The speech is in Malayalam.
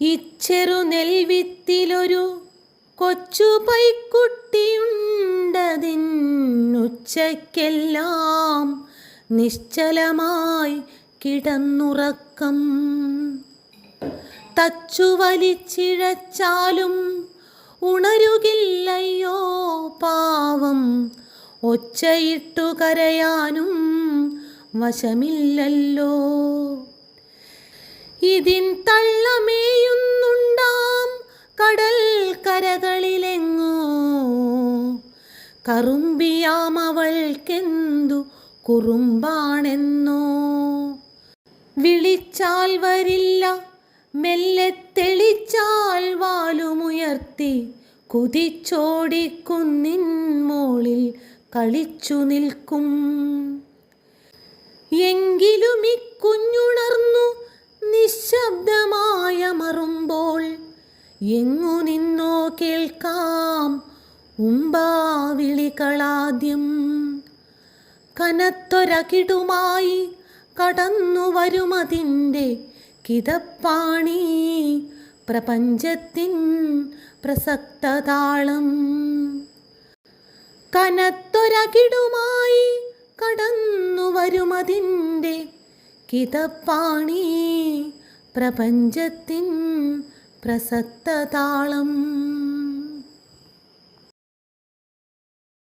ഇച്ചെറു നെൽവിത്തിലൊരു കൊച്ചു പൈക്കുട്ടിയുണ്ടതിനുച്ചയ്ക്കെല്ലാം നിശ്ചലമായി കിടന്നുറക്കം. തച്ചു വലിച്ചിഴച്ചാലും ഉണരുകില്ലയ്യോ പാവം. ഒച്ചയിട്ടു കരയാനും വശമില്ലല്ലോ. കരകളിലെങ്ങോ? കറുമ്പിയാമവൾക്കെന്തു കുറുമ്പാണെന്നോ? വിളിച്ചാൽ വരില്ല മെല്ലെ തെളിച്ചാൽ വാലുമുയർത്തി കുതിച്ചോടിക്കുന്നിൻ മോളിൽ കളിച്ചു നിൽക്കും. എങ്കിലും ഇക്കുഞ്ഞുണർന്നു കുഞ്ഞുണർന്നു നിശബ്ദമായ മറുമ്പോൾ എങ്ങു നിന്നോ കേൾക്കാം ഉമ്പാവിളികളാദ്യം. കനത്തൊരകിടുമായി കടന്നു വരുമതിന്റെ കിതപ്പാണി പ്രപഞ്ചത്തിൻ പ്രസക്തതാളം. കനത്തൊരകിടുമായി കടന്നു വരുമതിന്റെ കിതപ്പാണി പ്രപഞ്ചത്തിൻ പ്രസക്തതാളം.